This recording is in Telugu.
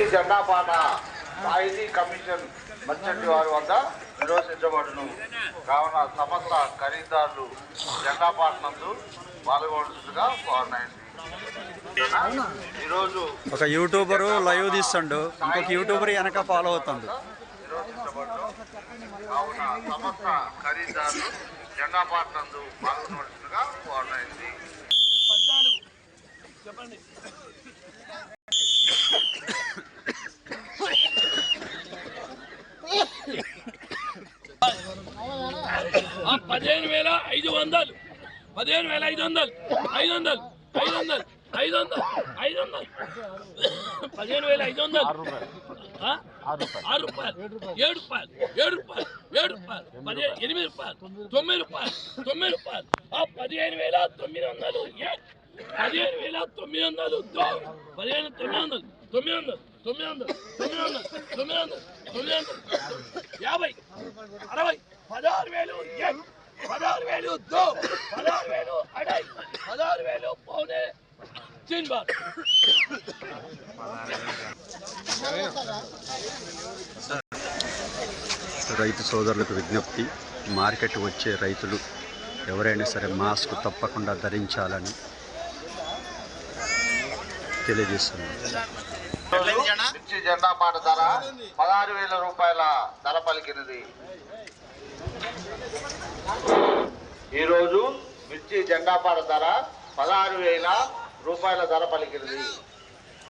మిర్చి జెండా పాట సాహితీ కమిషన్ మర్చెంట్ వారి వద్ద నిర్వహించబడును. కావున సమస్త ఖరీదారులు జెండా పాట నందు పాల్గొనగా కోరినాయండి ఈరోజు ఒక యూట్యూబరు లైవ్ తీస్తుండు. ఇంకొక యూట్యూబర్ వెనక ఫాలో అవుతుంది కావున సమస్త ఖరీదారులు జెండా పాట నందు పాల్గొనవలసిందిగా కోరినాయండి ఆ పదిహేను వేల ఐదు వందలు. పదిహేను వేల ఐదు వందలు. ఐదు వందలు. ఐదు వందలు. ఐదు వందలు. ఐదు వందలు. పదిహేను వేల ఐదు వందలు? ఆరు రూపాయలు. ఏడు రూపాయలు. ఏడు రూపాయలు. ఏడు రూపాయలు. పదిహేను ఎనిమిది రూపాయలు. తొమ్మిది రూపాయలు. తొమ్మిది రూపాయలు. ఆ పదిహేను వేల తొమ్మిది వందలు? పదిహేను వేల తొమ్మిది వందలు. పదిహేను తొమ్మిది వందలు. తొమ్మిది వందలు. తొమ్మిది వందలు. తొమ్మిది వందలు. తొమ్మిది వందలు. తొమ్మిది వందలు. యాభై. అరవై. పదహారు వేలు పదహారు వేలు దో. పదహారు వేలు అడై. పదహారు వేలు పౌనే. జిన్బాద్ రైతు సోదరులకు విజ్ఞప్తి మార్కెట్ వచ్చే రైతులు ఎవరైనా సరే మాస్క్ తప్పకుండా ధరించాలని తెలియజేస్తున్నారు. జెండా పాట ధర పదహారు వేల రూపాయల ధర పలికినది జెండా పాట ధర పదహారు వేల రూపాయల ధర పలికింది.